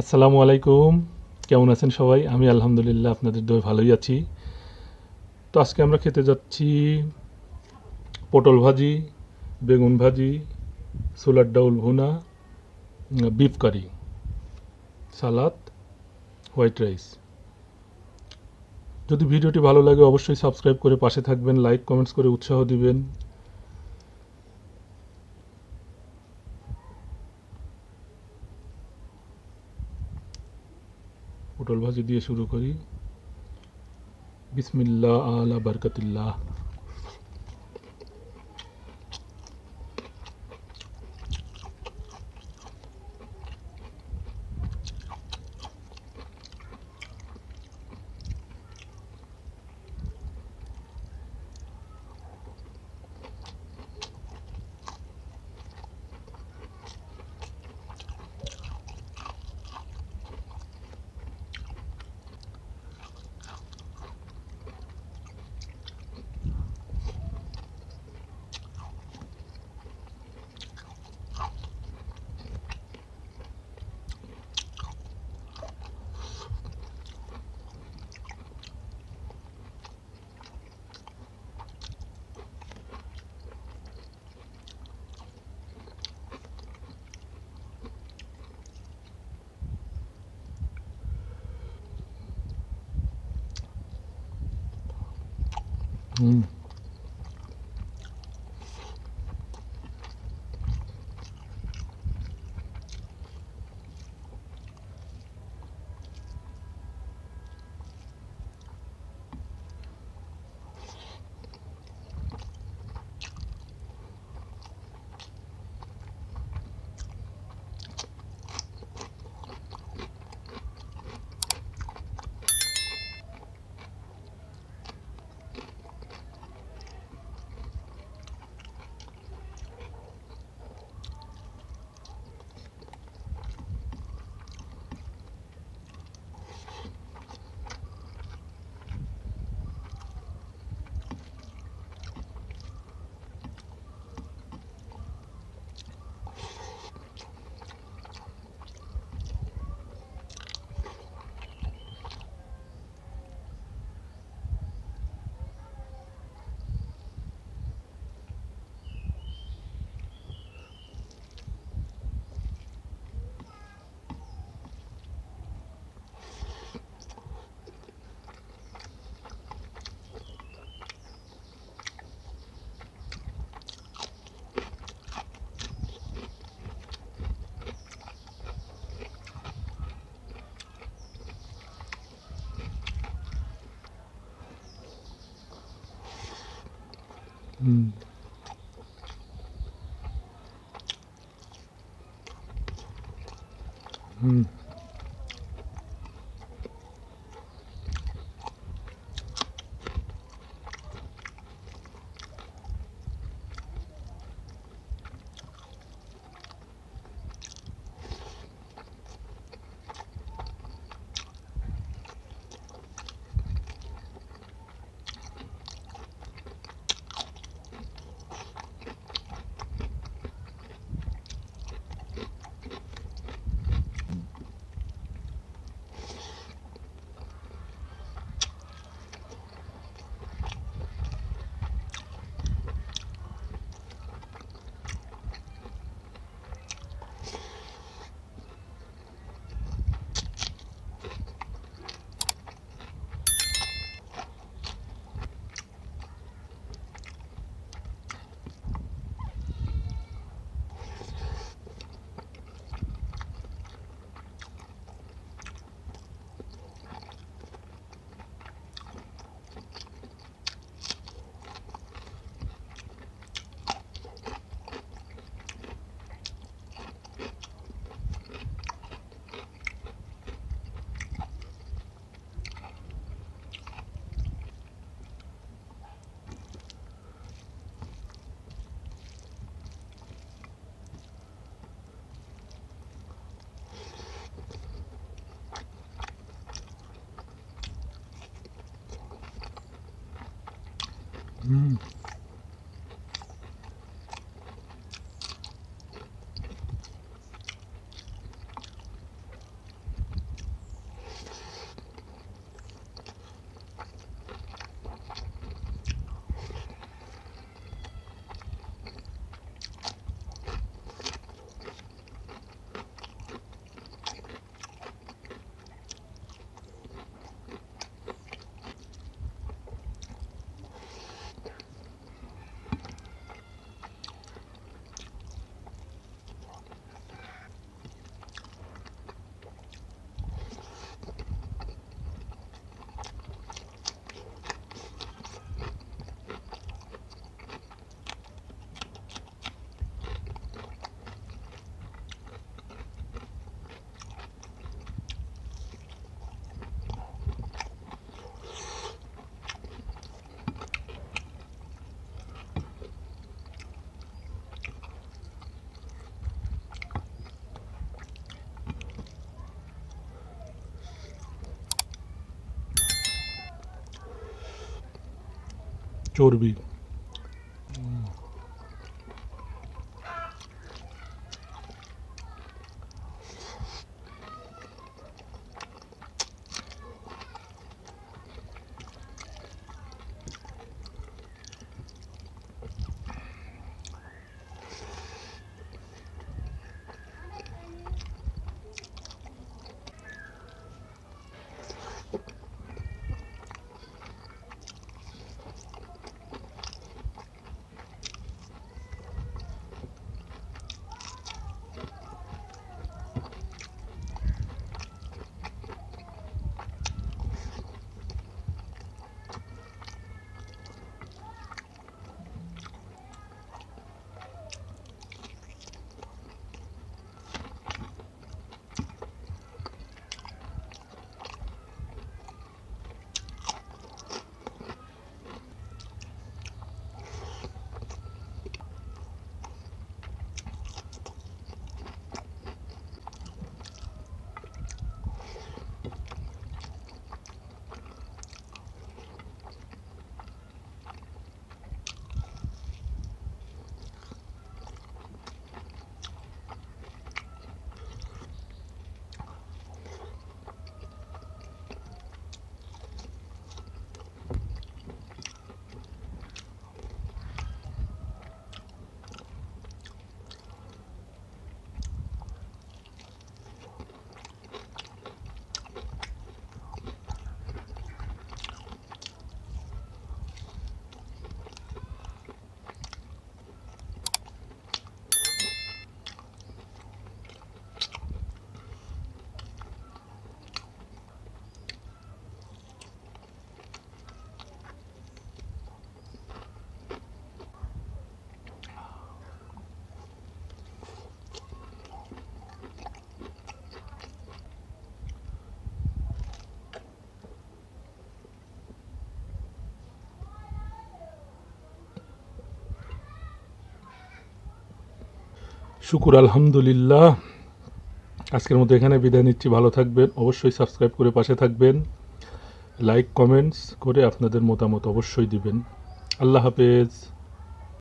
আসসালামু আলাইকুম। কেমন আছেন সবাই? আমি আলহামদুলিল্লাহ আপনাদের দই ভালোই আছি। তো আজকে আমরা খেতে যাচ্ছি পটল ভাজি, বেগুন ভাজি সোলার ডাউল ভুনা, beef curry, salad, white rice. যদি ভিডিওটি ভালো লাগে অবশ্যই সাবস্ক্রাইব করে পাশে থাকবেন, লাইক, কমেন্টস করে উৎসাহ দিবেন। পটল ভাজি দিয়ে শুরু করি। বিসমিল্লা আলা বারকাতিল্লাহ। Mm. 嗯。嗯。Mm. ਚੋਰ ਵੀ শুকুর আলহামদুলিল্লাহ। আজকের মতো এখানে বিদায় নিচ্ছি। ভালো থাকবেন। অবশ্যই সাবস্ক্রাইব করে পাশে থাকবেন। লাইক, কমেন্টস করে আপনাদের মতামত অবশ্যই দিবেন। আল্লাহ হাফেজ।